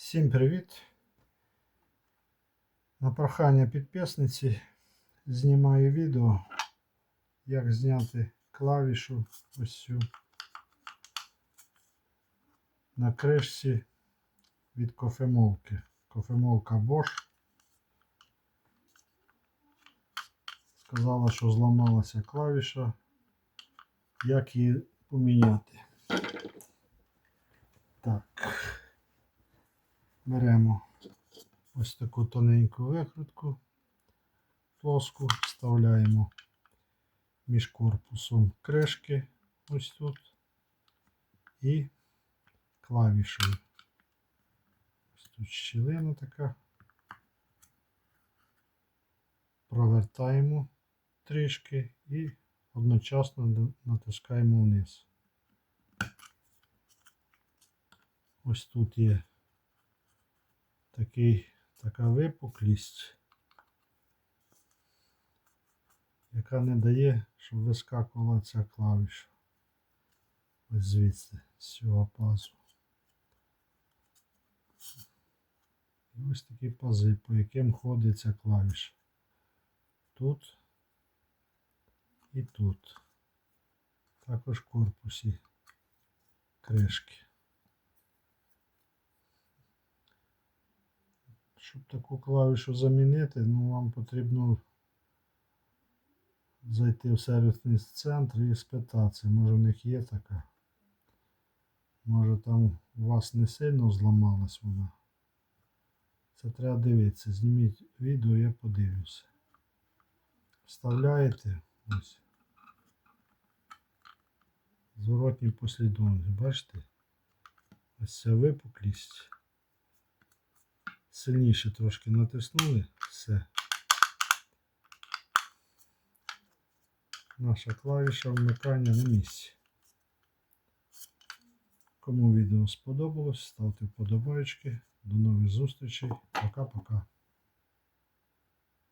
Всім привіт! На прохання підписниці знімаю відео, як зняти клавішу ось цю на кришці від кофемолки. Кофемолка Bosch. Сказала, що зламалася клавіша. Як її поміняти? Беремо ось таку тоненьку викрутку, плоску, вставляємо між корпусом кришки ось тут і клавішою. Ось тут щілина така. Провертаємо трішки і одночасно натискаємо вниз. Ось тут є такий, така випуклість, яка не дає, щоб вискакувала ця клавіша. Ось звідси, з цього пазу. І ось такі пази, по яким ходить ця клавіша. Тут і тут. Також корпусі кришки. Щоб таку клавішу замінити, ну вам потрібно зайти в сервісний центр і спитатися, може в них є така. Може там у вас не сильно зламалась вона. Це треба дивитися. Зніміть відео, я подивлюся. Вставляєте ось. Зворотній послідовність. Бачите? Ось ця випуклість сильніше трошки натиснули, все. Наша клавіша вмикання на місці. Кому відео сподобалось, ставте вподобайки. До нових зустрічей. Пока-пока.